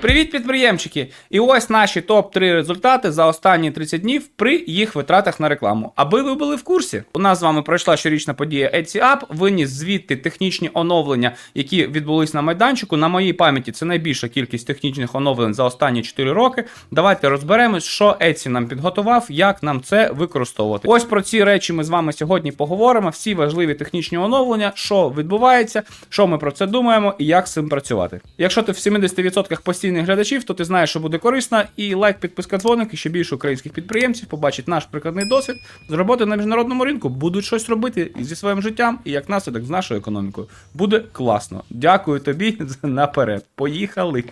Привіт, підприємчики! І ось наші топ-3 результати за останні 30 днів при їх витратах на рекламу. Аби ви були в курсі, у нас з вами пройшла щорічна подія Etsy Up, виніс звідти технічні оновлення, які відбулись на майданчику. На моїй пам'яті це найбільша кількість технічних оновлень за останні 4 роки. Давайте розберемось, що Etsy нам підготував, як нам це використовувати. Ось про ці речі ми з вами сьогодні поговоримо. Всі важливі технічні оновлення, що відбувається, що ми про це думаємо і як з цим працювати. Якщо ти в 70% постійних глядачів, то ти знаєш, що буде корисно, і лайк, підписка, дзвоник, і ще більше українських підприємців побачить наш прикладний досвід з роботи на міжнародному ринку, будуть щось робити зі своїм життям і як наслідок з нашою економікою. Буде класно. Дякую тобі наперед. Поїхали.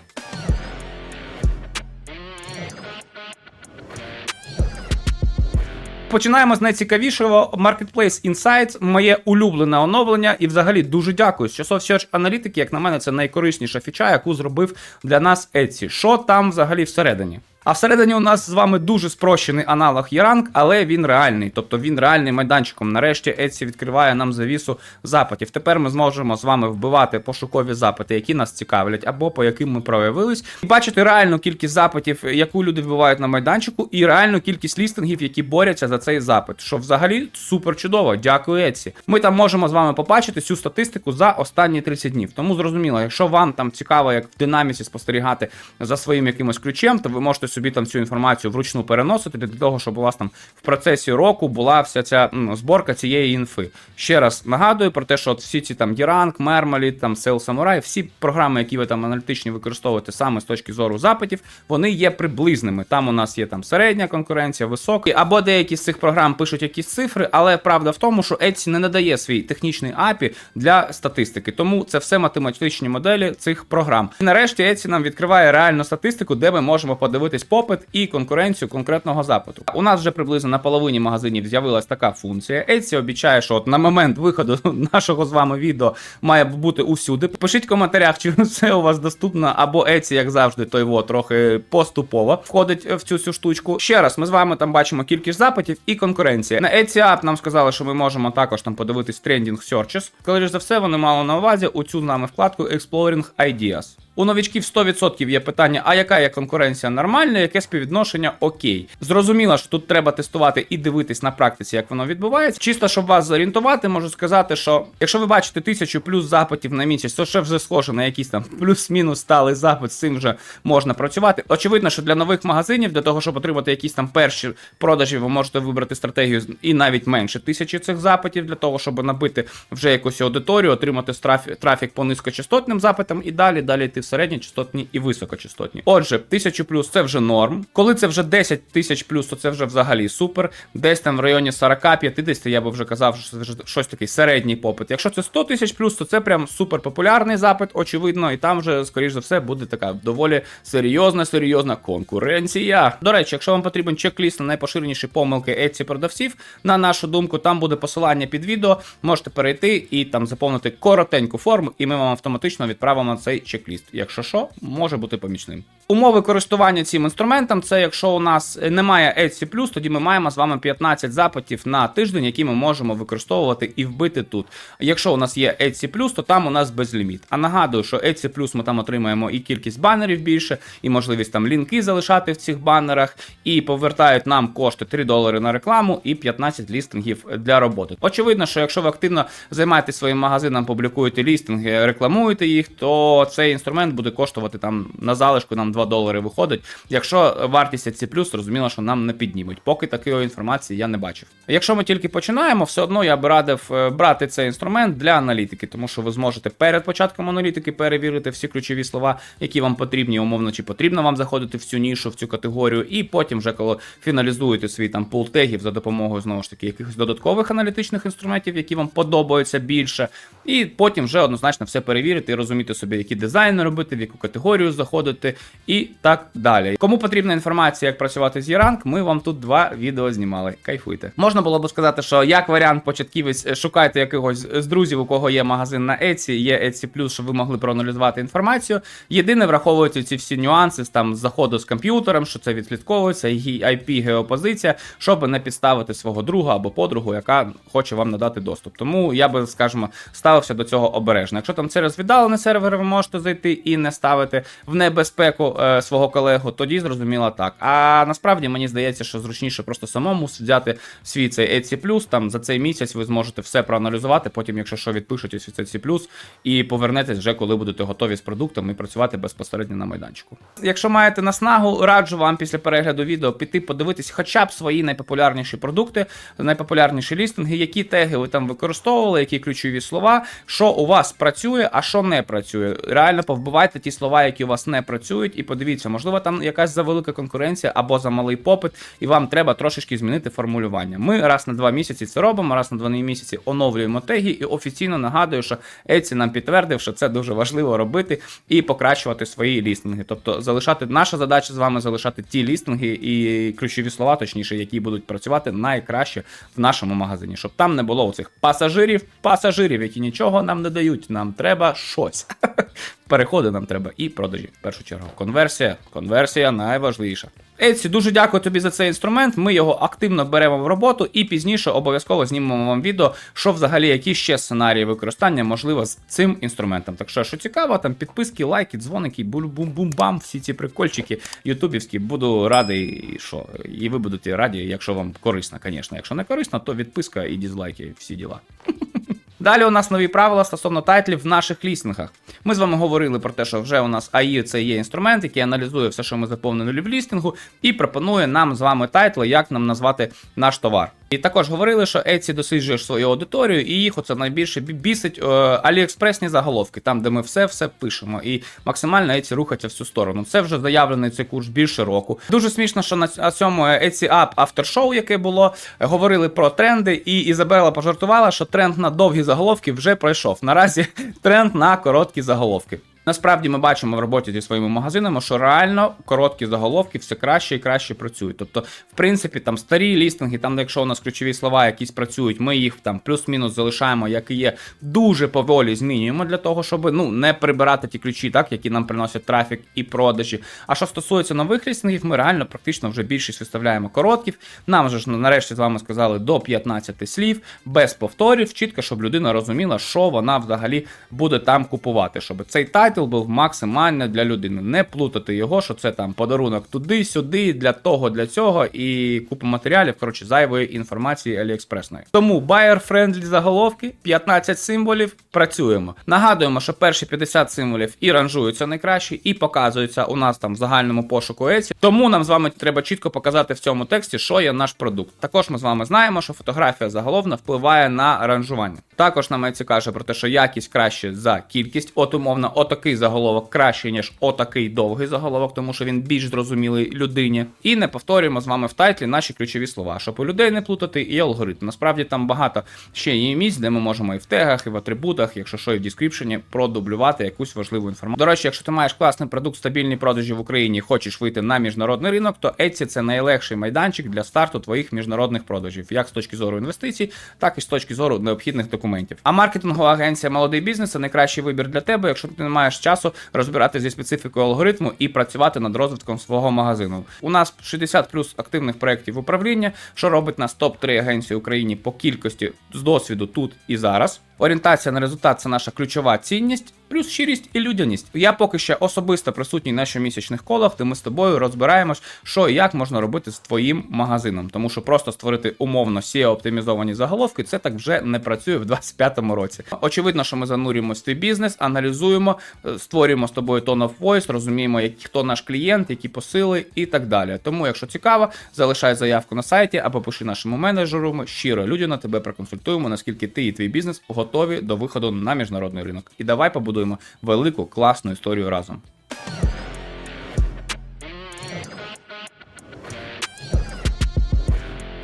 Починаємо з найцікавішого Marketplace Insights, моє улюблене оновлення, і взагалі дуже дякую. З часов Search аналітики, як на мене, це найкорисніша фіча, яку зробив для нас Etsy. Що там взагалі всередині? А всередині у нас з вами дуже спрощений аналог Yerank, але він реальний, тобто він реальний майданчиком. Нарешті Etsy відкриває нам завісу запитів. Тепер ми зможемо з вами вбивати пошукові запити, які нас цікавлять, або по яким ми проявились, і бачити реальну кількість запитів, яку люди вбивають на майданчику, і реальну кількість лістингів, які борються за цей запит. Що взагалі супер чудово. Дякую, Etsy. Ми там можемо з вами побачити цю статистику за останні 30 днів. Тому зрозуміло, якщо вам там цікаво, як в динаміці спостерігати за своїм якимось ключем, то ви можете собі там цю інформацію вручну переносити для того, щоб у вас там в процесі року була вся ця зборка цієї інфи. Ще раз нагадую про те, що от всі ці там Yerank, Mermalit, там Sales Samurai, всі програми, які ви там аналітичні використовуєте саме з точки зору запитів, вони є приблизними. Там у нас є там середня конкуренція, висока, або деякі з цих програм пишуть якісь цифри, але правда в тому, що Etsy не надає свій технічний API для статистики, тому це все математичні моделі цих програм. І нарешті Etsy нам відкриває реальну статистику, де ми можемо подивитись попит і конкуренцію конкретного запиту. У нас вже приблизно на половині магазинів з'явилась така функція. Etsy обіцяє, що от на момент виходу нашого з вами відео має бути усюди. Пишіть в коментарях, чи все у вас доступно, або Etsy, як завжди, той во трохи поступово входить в цю всю штучку. Ще раз, ми з вами там бачимо кількість запитів і конкуренція. На Etsy App нам сказали, що ми можемо також там подивитись Trending Searches. Скоріше за все, вони мали на увазі оцю з нами вкладку Exploring Ideas. У новічків 100% є питання, а яка є конкуренція нормальна, яке співвідношення окей. Зрозуміло, що тут треба тестувати і дивитись на практиці, як воно відбувається. Чисто, щоб вас зорієнтувати, можу сказати, що якщо ви бачите тисячу плюс запитів на місяць, то ще вже схоже на якийсь там плюс-мінус сталий запит, з цим вже можна працювати. Очевидно, що для нових магазинів, для того, щоб отримати якісь там перші продажі, ви можете вибрати стратегію і навіть менше тисячі цих запитів, для того, щоб набити вже якусь аудиторію, отримати трафік по низькочастотним запитам і далі, далі йти середньочастотні і високочастотні. Отже, 1000 плюс це вже норм. Коли це вже 10 тисяч плюс, то це вже взагалі супер. Десь там в районі 40-50, я би вже казав, що це вже щось такий середній попит. Якщо це 100 тисяч плюс, то це прям супер популярний запит, очевидно, і там вже, скоріш за все, буде така доволі серйозна, серйозна конкуренція. До речі, якщо вам потрібен чек-ліст на найпоширеніші помилки Etsy продавців, на нашу думку, там буде посилання під відео. Можете перейти і там заповнити коротеньку форму, і ми вам автоматично відправимо цей чек-ліст. Якщо що, може бути помічним. Умови користування цим інструментом це якщо у нас немає Etsy+, тоді ми маємо з вами 15 запитів на тиждень, які ми можемо використовувати і вбити тут. Якщо у нас є Etsy+, то там у нас безліміт. А нагадую, що Etsy+, ми там отримаємо і кількість банерів більше, і можливість там лінки залишати в цих банерах, і повертають нам кошти 3 долари на рекламу і 15 лістингів для роботи. Очевидно, що якщо ви активно займаєтесь своїм магазином, публікуєте лістинги, рекламуєте їх, то цей інструмент буде коштувати там на залишку нам 2 долари виходить. Якщо вартість C+, зрозуміло, що нам не піднімуть. Поки такої інформації я не бачив. Якщо ми тільки починаємо, все одно я би радив е, брати цей інструмент для аналітики, тому що ви зможете перед початком аналітики перевірити всі ключові слова, які вам потрібні, умовно, чи потрібно вам заходити в цю нішу, в цю категорію, і потім, вже коли фіналізуєте свій там пул тегів за допомогою знову ж таки якихось додаткових аналітичних інструментів, які вам подобаються більше, і потім вже однозначно все перевірити і розуміти собі, які дизайни робити, в яку категорію заходити, і так далі. Кому потрібна інформація, як працювати з Єранг, ми вам тут два відео знімали. Кайфуйте. Можна було б сказати, що як варіант початківець, е, шукайте якогось з друзів, у кого є магазин на Etsy, є Etsy+, щоб ви могли проаналізувати інформацію. Єдине, враховуються ці всі нюанси з там заходу з комп'ютером, що це відслідковується, IP геопозиція, щоб не підставити свого друга або подругу, яка хоче вам надати доступ. Тому я би, скажімо, ставився до цього обережно. Якщо там через віддалений сервер ви можете зайти і не ставити в небезпеку е, свого колегу, тоді зрозуміло так. А насправді мені здається, що зручніше просто самому взяти свій цей Etsy+, там за цей місяць ви зможете все проаналізувати. Потім, якщо що, відпишетесь від Etsy+, і повернетесь вже, коли будете готові з продуктом і працювати безпосередньо на майданчику. Якщо маєте наснагу, раджу вам після перегляду відео піти подивитись хоча б свої найпопулярніші продукти, найпопулярніші лістинги, які теги ви там використовували, які ключові слова, що у вас працює, а що не працює. Реально повбивайте ті слова, які у вас не працюють, і подивіться, можливо, там якась завелика конкуренція або за малий попит, і вам треба трошечки змінити формулювання. Ми раз на два місяці це робимо, раз на два місяці оновлюємо теги, і офіційно нагадую, що Etsy нам підтвердив, що це дуже важливо робити і покращувати свої лістинги. Тобто залишати наша задача з вами залишати ті лістинги і ключові слова, точніше, які будуть працювати найкраще в нашому магазині, щоб там не було оцих пасажирів, пасажирів, які нічого нам не дають. Нам треба щось. Переходи нам треба і продажі. В першу чергу. Конверсія. Конверсія найважливіша. Etsy, дуже дякую тобі за цей інструмент. Ми його активно беремо в роботу і пізніше обов'язково знімемо вам відео, що взагалі які ще сценарії використання можливо з цим інструментом. Так що, що цікаво, там підписки, лайки, дзвоники, бум-бум-бам, всі ці прикольчики ютубівські. Буду радий, що і ви будете раді, якщо вам корисно, звісно. Якщо не корисно, то відписка і дізлайки, всі діла. Далі у нас нові правила стосовно тайтлів в наших лістингах. Ми з вами говорили про те, що вже у нас AI це є інструмент, який аналізує все, що ми заповнили в лістингу, і пропонує нам з вами тайтли, як нам назвати наш товар. І також говорили, що Etsy досліджує свою аудиторію, і їх оце найбільше бісить е, аліекспресні заголовки, там де ми все все пишемо, і максимально Etsy рухається в цю сторону. Це вже заявлений цей курс більше року. Дуже смішно, що на цьому Etsy App After Show, яке було, е, говорили про тренди, і Ізабела пожартувала, що тренд на довгі заголовки вже пройшов. Наразі тренд на короткі заголовки. Насправді ми бачимо в роботі зі своїми магазинами, що реально короткі заголовки все краще і краще працюють. Тобто, в принципі, там старі лістинги, там, якщо у нас ключові слова якісь працюють, ми їх там плюс-мінус залишаємо, як і є, дуже поволі змінюємо для того, щоб ну не прибирати ті ключі, так які нам приносять трафік і продажі. А що стосується нових лістингів, ми реально практично вже більшість виставляємо коротких. Нам же ж нарешті з вами сказали до 15 слів, без повторів, чітко, щоб людина розуміла, що вона взагалі буде там купувати, щоб цей тайтл був максимально для людини. Не плутати його, що це там подарунок туди-сюди, для того, для цього, і купа матеріалів, коротше, зайвої інформації аліекспресної. Тому buyer-friendly заголовки, 15 символів, працюємо. Нагадуємо, що перші 50 символів і ранжуються найкраще, і показуються у нас там в загальному пошуку Etsy. Тому нам з вами треба чітко показати в цьому тексті, що є наш продукт. Також ми з вами знаємо, що фотографія заголовна впливає на ранжування. Також нам Etsy каже про те, що якість краще за кількість. От умовно, отакий заголовок краще, ніж отакий довгий заголовок, тому що він більш зрозумілий людині. І не повторюємо з вами в тайтлі наші ключові слова, щоб у людей не плутати і алгоритм. Насправді там багато ще є місць, де ми можемо і в тегах, і в атрибутах, якщо що, і в дескріпшені, продублювати якусь важливу інформацію. До речі, якщо ти маєш класний продукт, стабільні продажі в Україні, і хочеш вийти на міжнародний ринок, то Etsy це найлегший майданчик для старту твоїх міжнародних продажів, як з точки зору інвестицій, так і з точки зору необхідних документів. А маркетингова агенція Молодий бізнес це найкращий вибір для тебе, якщо ти не маєш часу розбирати зі специфікою алгоритму і працювати над розвитком свого магазину. У нас 60 плюс активних проєктів управління, що робить нас топ-3 агенції в Україні по кількості з досвіду тут і зараз. Орієнтація на результат це наша ключова цінність, плюс щирість і людяність. Я поки ще особисто присутній на щомісячних колах, де ми з тобою розбираємось, що і як можна робити з твоїм магазином. Тому що просто створити умовно SEO оптимізовані заголовки, це так вже не працює в 25-му році. Очевидно, що ми занурюємось в твій бізнес, аналізуємо, е, створюємо з тобою tone of voice, розуміємо, хто наш клієнт, які посили і так далі. Тому, якщо цікаво, залишай заявку на сайті або пиши нашому менеджеру. Ми щиро людяно тебе проконсультуємо, наскільки ти і твій бізнес готові до виходу на міжнародний ринок. І давай побудуємо велику класну історію разом.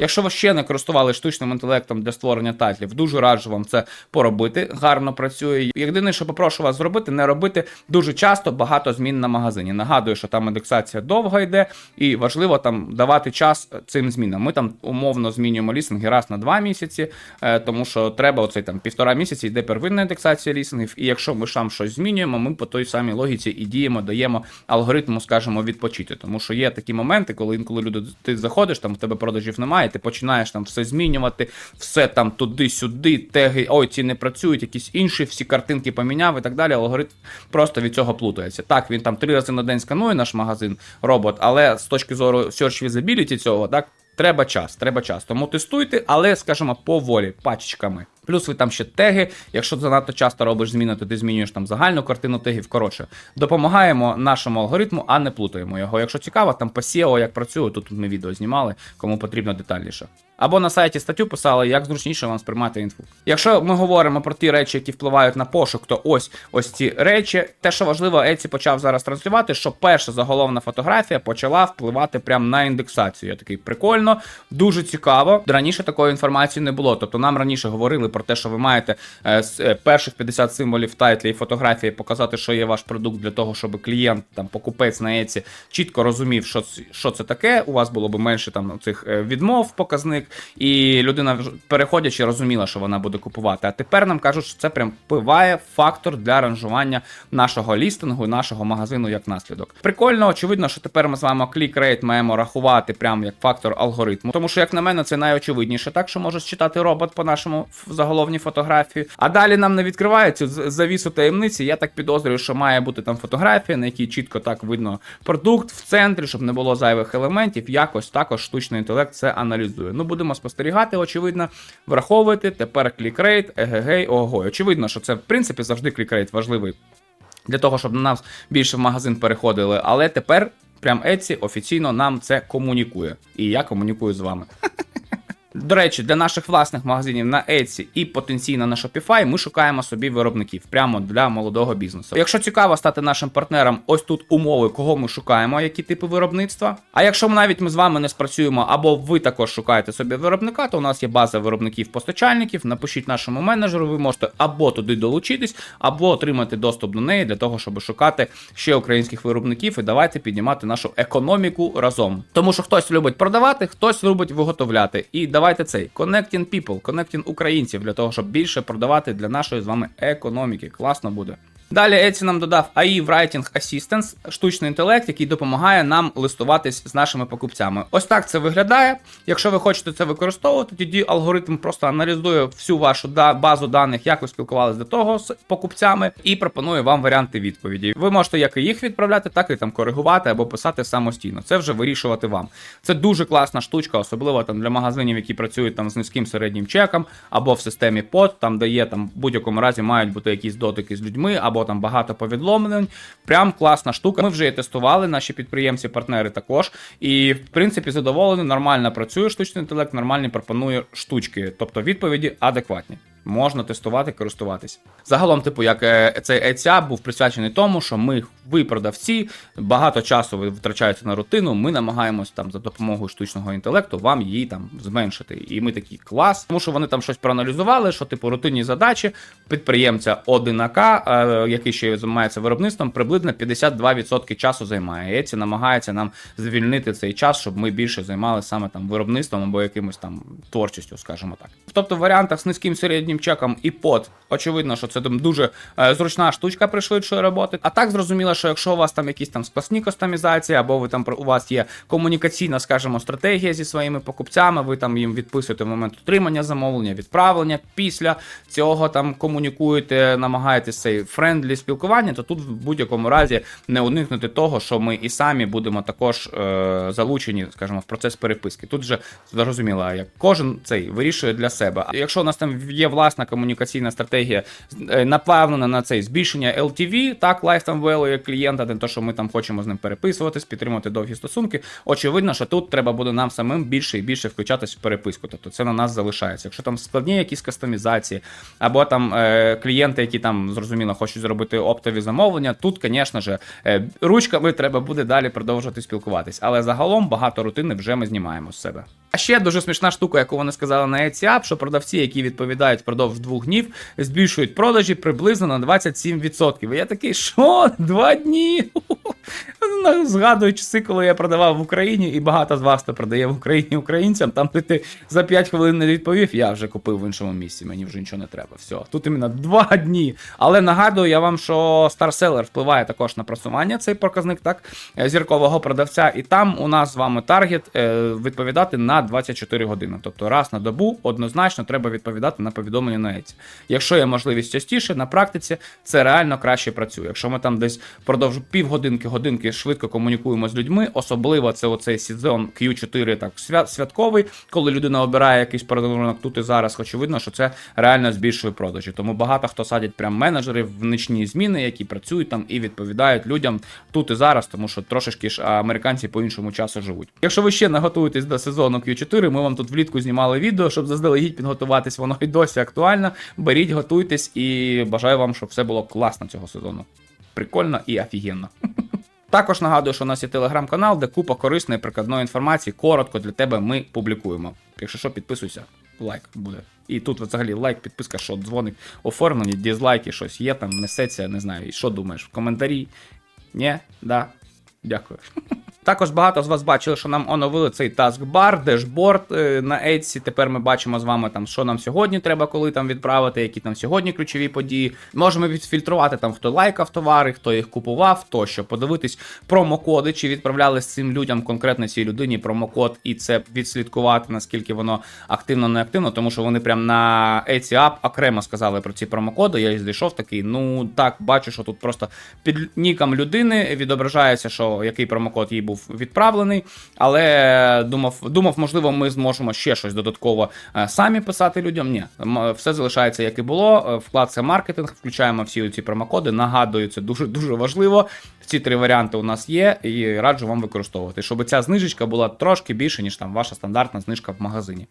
Якщо ви ще не користували штучним інтелектом для створення тайтлів, дуже раджу вам це поробити. Гарно працює. Єдине, що попрошу вас зробити, не робити дуже часто багато змін на магазині. Нагадую, що там індексація довго йде, і важливо там давати час цим змінам. Ми там умовно змінюємо лісинги раз на два місяці, е, тому що треба оцей там півтора місяці йде первинна індексація лісингів. І якщо ми там щось змінюємо, ми по той самій логіці і діємо, даємо алгоритму, скажімо, відпочити. Тому що є такі моменти, коли інколи люди ти заходиш, там в тебе продажів немає, ти починаєш там все змінювати, все там туди-сюди, теги, ой, ці не працюють, якісь інші, всі картинки поміняв і так далі. Алгоритм просто від цього плутається. Так, він там три рази на день сканує наш магазин, робот, але з точки зору search visibility цього, так. Треба час, треба час. Тому тестуйте, але, скажімо, поволі, пачечками. Плюс ви там ще теги. Якщо занадто часто робиш зміни, то ти змінюєш там загальну картину тегів. Коротше, допомагаємо нашому алгоритму, а не плутаємо його. Якщо цікаво, там по SEO як працює, тут ми відео знімали, кому потрібно детальніше. Або на сайті статтю писали, як зручніше вам сприймати інфу. Якщо ми говоримо про ті речі, які впливають на пошук, то ось ось ці речі. Те, що важливо, Еці почав зараз транслювати, що перша заголовна фотографія почала впливати прямо на індексацію. Я такий прикольно, дуже цікаво. Раніше такої інформації не було. Тобто нам раніше говорили про те, що ви маєте е, з е, перших 50 символів тайтлі і фотографії показати, що є ваш продукт для того, щоб клієнт, там покупець на Еці чітко розумів, що, що це таке. У вас було б менше там цих е, відмов, показник, і людина переходячи розуміла, що вона буде купувати. А тепер нам кажуть, що це прям впливає фактор для ранжування нашого лістингу нашого магазину як наслідок. Прикольно, очевидно, що тепер ми з вами клік-рейт маємо рахувати прямо як фактор алгоритму. Тому що, як на мене, це найочевидніше, так що може читати робот по нашому заголовній фотографії. А далі нам не відкриває цю завісу таємниці. Я так підозрюю, що має бути там фотографія, на якій чітко так видно продукт в центрі, щоб не було зайвих елементів. Якось також штучний інтелект це аналізує. Ну будемо спостерігати, очевидно, враховувати тепер клікрейт, егегей, ого. Очевидно, що це в принципі завжди клікрейт важливий для того, щоб на нас більше в магазин переходили. Але тепер прям Etsy офіційно нам це комунікує. І я комунікую з вами. До речі, для наших власних магазинів на Etsy і потенційно на Shopify ми шукаємо собі виробників прямо для молодого бізнесу. Якщо цікаво стати нашим партнером, ось тут умови, кого ми шукаємо, які типи виробництва. А якщо навіть ми з вами не спрацюємо, або ви також шукаєте собі виробника, то у нас є база виробників-постачальників. Напишіть нашому менеджеру, ви можете або туди долучитись, або отримати доступ до неї для того, щоб шукати ще українських виробників і давайте піднімати нашу економіку разом. Тому що хтось любить продавати, хтось любить виготовляти. І давайте цей connecting people, connecting українців для того, щоб більше продавати для нашої з вами економіки. Класно буде. Далі Etsy нам додав AI Writing Assistance, штучний інтелект, який допомагає нам листуватись з нашими покупцями. Ось так це виглядає. Якщо ви хочете це використовувати, тоді алгоритм просто аналізує всю вашу базу даних, як ви спілкувалися до того з покупцями, і пропонує вам варіанти відповіді. Ви можете як і їх відправляти, так і там коригувати або писати самостійно. Це вже вирішувати вам. Це дуже класна штучка, особливо там для магазинів, які працюють там з низьким середнім чеком, або в системі POT, там де є там в будь-якому разі мають бути якісь дотики з людьми, або там багато повідомлень. Прям класна штука. Ми вже її тестували, наші підприємці-партнери також. І в принципі задоволені, нормально працює штучний інтелект, нормально пропонує штучки, тобто відповіді адекватні. Можна тестувати, користуватись. Загалом, типу, як е, цей ECA був присвячений тому, що ми, ви продавці, багато часу ви витрачаєте на рутину. Ми намагаємось там за допомогою штучного інтелекту вам її там зменшити. І ми такі клас, тому що вони там щось проаналізували, що типу рутинні задачі підприємця одинака, е, який ще займається виробництвом, приблизно 52% часу займає. Еці намагається нам звільнити цей час, щоб ми більше займалися саме там виробництвом або якимось там творчістю, скажімо так. Тобто в варіантах з низьким середнім чеком і под, очевидно, що це там дуже е, зручна штучка пришвидшує роботи. А так зрозуміло, що якщо у вас там якісь там складні кастомізації, або ви там у вас є комунікаційна, скажімо, стратегія зі своїми покупцями, ви там їм відписуєте в момент отримання замовлення, відправлення. Після цього там комунікуєте, намагаєтесь цей френдлі спілкування, то тут в будь-якому разі не уникнути того, що ми і самі будемо також е, залучені, скажімо, в процес переписки. Тут же зрозуміло, як кожен цей вирішує для себе. Якщо у нас там є власна комунікаційна стратегія, е, направлена на цей збільшення LTV, так, lifetime value клієнта, не то, що ми там хочемо з ним переписуватись, підтримувати довгі стосунки. Очевидно, що тут треба буде нам самим більше і більше включатись в переписку. Тобто це на нас залишається. Якщо там складні якісь кастомізації, або там е, клієнти, які там зрозуміло хочуть зробити оптові замовлення, тут, звісно ж, е, ручками треба буде далі продовжувати спілкуватись. Але загалом багато рутини вже ми знімаємо з себе. А ще дуже смішна штука, яку вони сказали на Etsy що продавці, які відповідають впродовж двох днів, збільшують продажі приблизно на 27%. І я такий, що? Два дні? Ну, Згадую часи, коли я продавав в Україні, і багато з вас, хто продає в Україні українцям, там де ти за 5 хвилин не відповів, я вже купив в іншому місці, мені вже нічого не треба. Все, тут іменно 2 дні. Але нагадую я вам, що StarSeller впливає також на просування, цей показник, так, е, зіркового продавця, і там у нас з вами таргет е, відповідати на 24 години. Тобто раз на добу однозначно треба відповідати на повідомлення на Еці. Якщо є можливість частіше, на практиці це реально краще працює. Якщо ми там десь впродовж півгодинки, годинки швидко комунікуємо з людьми, особливо це оцей сезон Q4 так святковий, коли людина обирає якийсь подарунок тут і зараз, очевидно, що це реально збільшує продажі. Тому багато хто садять прям менеджерів в нічні зміни, які працюють там і відповідають людям тут і зараз, тому що трошечки ж американці по іншому часу живуть. Якщо ви ще не готуєтесь до сезону Q4, ми вам тут влітку знімали відео, щоб заздалегідь підготуватись, воно і досі актуально. Беріть, готуйтесь і бажаю вам, щоб все було класно цього сезону. Прикольно і офігенно. Також нагадую, що у нас є телеграм-канал, де купа корисної прикладної інформації. Коротко для тебе ми публікуємо. Якщо що, підписуйся, лайк буде. І тут взагалі лайк, підписка, що дзвоник оформлені, дізлайки, щось є там, несеться, не знаю. І що думаєш? В коментарі? Ні? Да? Дякую. Також багато з вас бачили, що нам оновили цей таскбар, дешборд на Etsy. Тепер ми бачимо з вами там, що нам сьогодні треба, коли там відправити, які там сьогодні ключові події. Можемо відфільтрувати там, хто лайкав товари, хто їх купував, тощо подивитись промокоди, чи відправляли з цим людям, конкретно цій людині промокод, і це відслідкувати, наскільки воно активно не активно, тому що вони прям на Etsy App окремо сказали про ці промокоди. Я і зайшов такий. Ну так, бачу, що тут просто під ніком людини відображається, що який промокод їй був відправлений. Але думав, думав, можливо, ми зможемо ще щось додатково е, самі писати людям. Ні, все залишається як і було. Вкладка Вклад це маркетинг, включаємо всі ці промокоди. Нагадую, це дуже дуже важливо. Ці три варіанти у нас є, і раджу вам використовувати, щоб ця знижечка була трошки більше, ніж там ваша стандартна знижка в магазині.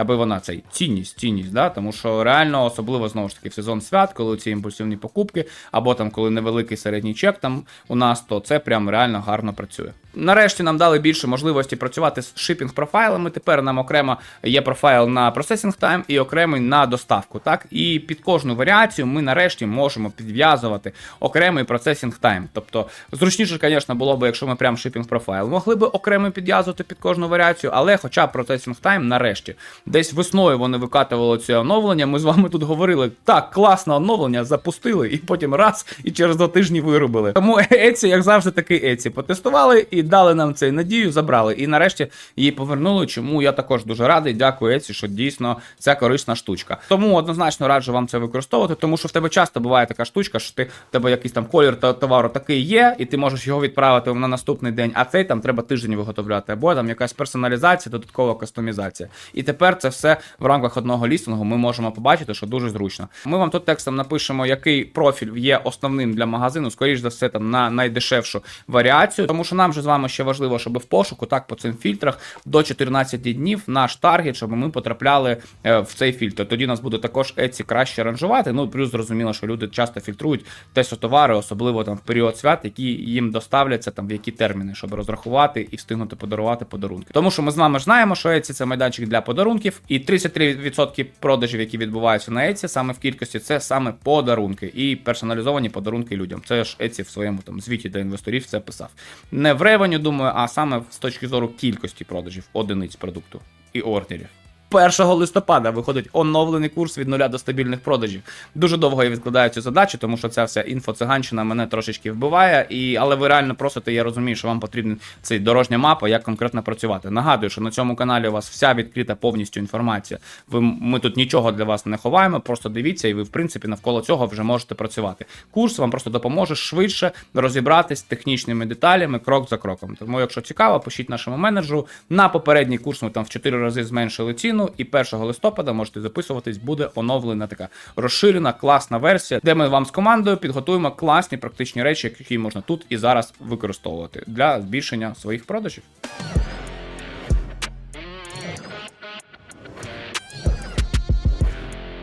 Аби вона цей цінність, цінність, да? тому що реально, особливо знову ж таки в сезон свят, коли ці імпульсивні покупки, або там коли невеликий середній чек там у нас, то це прям реально гарно працює. Нарешті нам дали більше можливості працювати з шипінг профайлами. Тепер нам окремо є профайл на processing time і окремий на доставку. Так, і під кожну варіацію ми нарешті можемо підв'язувати окремий processing time. Тобто зручніше, звісно, було б, якщо ми прям шипінг профайл могли би окремо підв'язувати під кожну варіацію, але хоча processing time нарешті. Десь весною вони викатували це оновлення. Ми з вами тут говорили, так, класне оновлення, запустили, і потім раз, і через два тижні виробили. Тому Еці, як завжди, таки Еці потестували і дали нам цей надію, забрали. І нарешті її повернули. Чому я також дуже радий. Дякую Еці, що дійсно це корисна штучка. Тому однозначно раджу вам це використовувати, тому що в тебе часто буває така штучка, що ти в тебе якийсь там колір та товару такий є, і ти можеш його відправити на наступний день, а цей там треба тиждень виготовляти, або там якась персоналізація, додаткова кастомізація. І тепер це все в рамках одного лістингу ми можемо побачити, що дуже зручно. Ми вам тут текстом напишемо, який профіль є основним для магазину, скоріш за все, там на найдешевшу варіацію, тому що нам же з вами ще важливо, щоб в пошуку, так по цим фільтрах до 14 днів наш таргет, щоб ми потрапляли е, в цей фільтр. Тоді нас буде також Etsy краще ранжувати. Ну плюс зрозуміло, що люди часто фільтрують те, що товари, особливо там в період свят, які їм доставляться там в які терміни, щоб розрахувати і встигнути подарувати подарунки. Тому що ми з вами знаємо, що Etsy це майданчик для подарунків, і 33% продажів, які відбуваються на Etsy, саме в кількості, це саме подарунки і персоналізовані подарунки людям. Це ж Etsy в своєму там звіті для інвесторів це писав. Не в ревеню, думаю, а саме з точки зору кількості продажів одиниць продукту і ордерів. 1 листопада виходить оновлений курс від нуля до стабільних продажів. Дуже довго я відкладаю цю задачу, тому що ця вся інфоциганщина мене трошечки вбиває. І, але ви реально просите, я розумію, що вам потрібна цей дорожня мапа, як конкретно працювати. Нагадую, що на цьому каналі у вас вся відкрита повністю інформація. Ви, ми тут нічого для вас не ховаємо, просто дивіться, і ви, в принципі, навколо цього вже можете працювати. Курс вам просто допоможе швидше розібратись з технічними деталями крок за кроком. Тому, якщо цікаво, пишіть нашому менеджеру. На попередній курс ми там в 4 рази зменшили ціну, і 1 листопада можете записуватись, буде оновлена така розширена класна версія, де ми вам з командою підготуємо класні практичні речі, які можна тут і зараз використовувати для збільшення своїх продажів.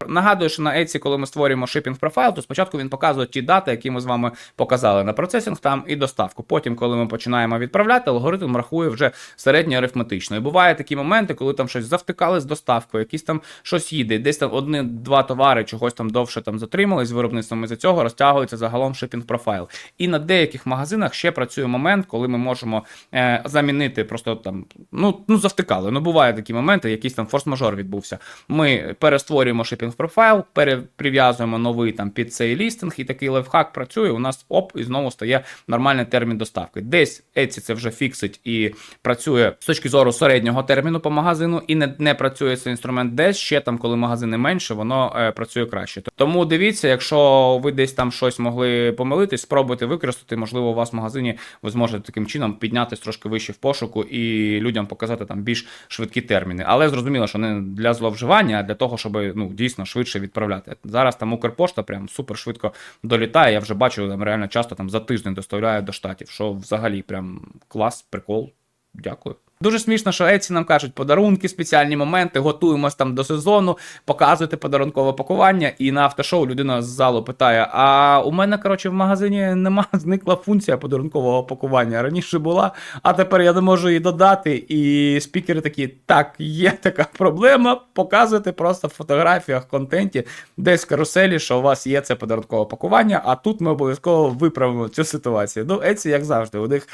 Нагадую, що на Etsy, коли ми створюємо шипінг профайл, то спочатку він показує ті дати, які ми з вами показали на процесінг там і доставку. Потім, коли ми починаємо відправляти, алгоритм рахує вже середньо арифметично. І буває такі моменти, коли там щось завтикали з доставкою, якісь там щось їде, десь там одні-два товари чогось там довше там затримались з виробництвом. І за цього розтягується загалом шипінг профайл. І на деяких магазинах ще працює момент, коли ми можемо е, замінити просто там, ну, ну завтикали. Ну буває такі моменти, якийсь там форс-мажор відбувся. Ми перестворюємо шипінг профайл, переприв'язуємо новий там під цей лістинг, і такий лайфхак працює. У нас оп, і знову стає нормальний термін доставки. Десь Etsy це вже фіксить і працює з точки зору середнього терміну по магазину, і не, не працює цей інструмент десь ще там, коли магазини менше, воно е, працює краще. Тому дивіться, якщо ви десь там щось могли помилитись, спробуйте використати. Можливо, у вас в магазині ви зможете таким чином піднятися трошки вище в пошуку і людям показати там більш швидкі терміни. Але зрозуміло, що не для зловживання, а для того, щоб ну дійсно швидше відправляти. Зараз там Укрпошта прям супер швидко долітає. Я вже бачу там реально часто там за тиждень доставляю до штатів, що взагалі прям клас, прикол. Дякую. Дуже смішно, що Еці нам кажуть подарунки, спеціальні моменти, готуємось там до сезону, показуйте подарункове пакування, і на автошоу людина з залу питає: А у мене, коротше, в магазині нема, зникла функція подарункового пакування. Раніше була, а тепер я не можу її додати. І спікери такі: так, є така проблема. Показуйте просто в фотографіях, контенті, десь в каруселі, що у вас є це подарункове пакування, а тут ми обов'язково виправимо цю ситуацію. Ну, Еці, як завжди, у них.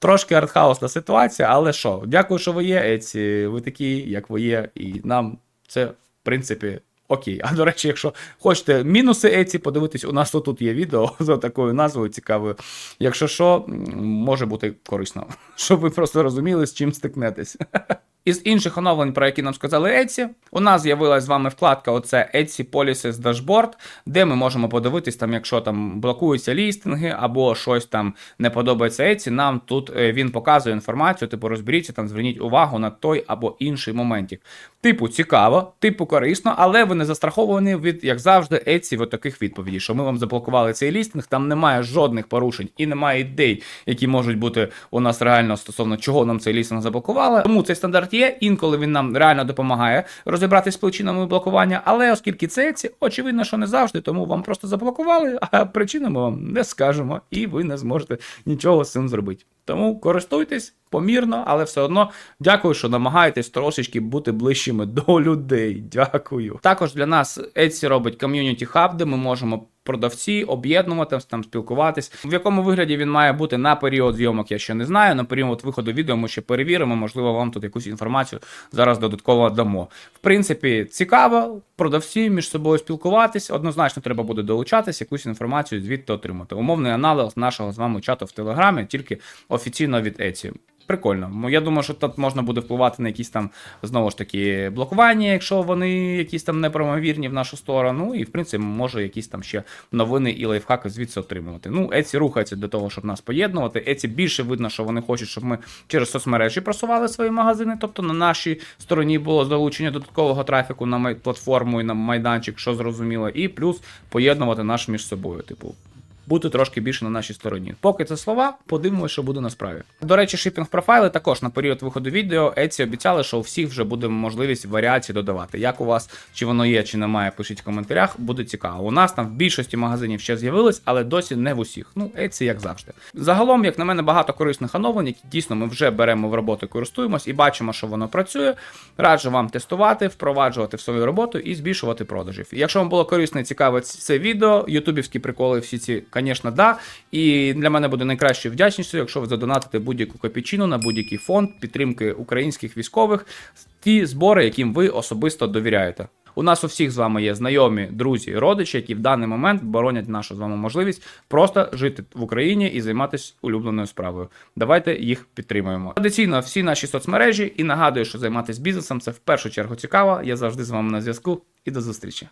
Трошки артхаусна ситуація, але що? Дякую, що ви є, Еці. Ви такі, як ви є, і нам це, в принципі, окей. А до речі, якщо хочете мінуси Еці, подивитись, у нас тут є відео за такою назвою цікавою. Якщо що, може бути корисно, щоб ви просто розуміли, з чим стикнетесь. Із інших оновлень, про які нам сказали Etsy, у нас з'явилась з вами вкладка оце Etsy Policies Dashboard, де ми можемо подивитись, там, якщо там блокуються лістинги або щось там не подобається Etsy, нам тут е, він показує інформацію, типу розберіться, там зверніть увагу на той або інший моментик. Типу, цікаво, типу корисно, але ви не застраховані від, як завжди, Etsy від таких відповідей, що ми вам заблокували цей лістинг, там немає жодних порушень і немає ідей, які можуть бути у нас реально стосовно чого нам цей лістинг заблокували. Тому цей стандарт є. Інколи він нам реально допомагає розібратися з причинами блокування. Але оскільки це очевидно, що не завжди, тому вам просто заблокували, а причину ми вам не скажемо, і ви не зможете нічого з цим зробити. Тому користуйтесь помірно, але все одно дякую, що намагаєтесь трошечки бути ближчими до людей. Дякую. Також для нас Etsy робить ком'юніті хаб, де ми можемо. Продавці об'єднуватися, там спілкуватись. В якому вигляді він має бути на період зйомок, я ще не знаю. На період виходу відео ми ще перевіримо. Можливо, вам тут якусь інформацію зараз додатково дамо. В принципі, цікаво, продавці між собою спілкуватись. Однозначно треба буде долучатись, якусь інформацію звідти отримати. Умовний аналог нашого з вами чату в Телеграмі, тільки офіційно від Etsy. Прикольно. Я думаю, що тут можна буде впливати на якісь там знову ж таки блокування, якщо вони якісь там неправомірні в нашу сторону. І в принципі може якісь там ще новини і лайфхаки звідси отримувати. Ну, Еці рухається для того, щоб нас поєднувати. Еці більше видно, що вони хочуть, щоб ми через соцмережі просували свої магазини. Тобто на нашій стороні було залучення додаткового трафіку на платформу і на майданчик, що зрозуміло, і плюс поєднувати наш між собою. Типу, бути трошки більше на нашій стороні. Поки це слова, подивимося, що буде на справі. До речі, шипінг профайли також на період виходу відео Etsy обіцяли, що у всіх вже буде можливість варіацій додавати. Як у вас, чи воно є, чи немає, пишіть в коментарях, буде цікаво. У нас там в більшості магазинів ще з'явилось, але досі не в усіх. Ну, Etsy як завжди. Загалом, як на мене, багато корисних оновлень, які дійсно ми вже беремо в роботу, користуємось і бачимо, що воно працює. Раджу вам тестувати, впроваджувати в свою роботу і збільшувати продажів. Якщо вам було корисно і цікаве це відео, ютубівські приколи всі ці, звісно, да. І для мене буде найкращою вдячністю, якщо ви задонатите будь-яку копійчину на будь-який фонд підтримки українських військових, ті збори, яким ви особисто довіряєте. У нас у всіх з вами є знайомі, друзі, родичі, які в даний момент боронять нашу з вами можливість просто жити в Україні і займатися улюбленою справою. Давайте їх підтримуємо. Традиційно всі наші соцмережі і нагадую, що займатися бізнесом це в першу чергу цікаво. Я завжди з вами на зв'язку і до зустрічі.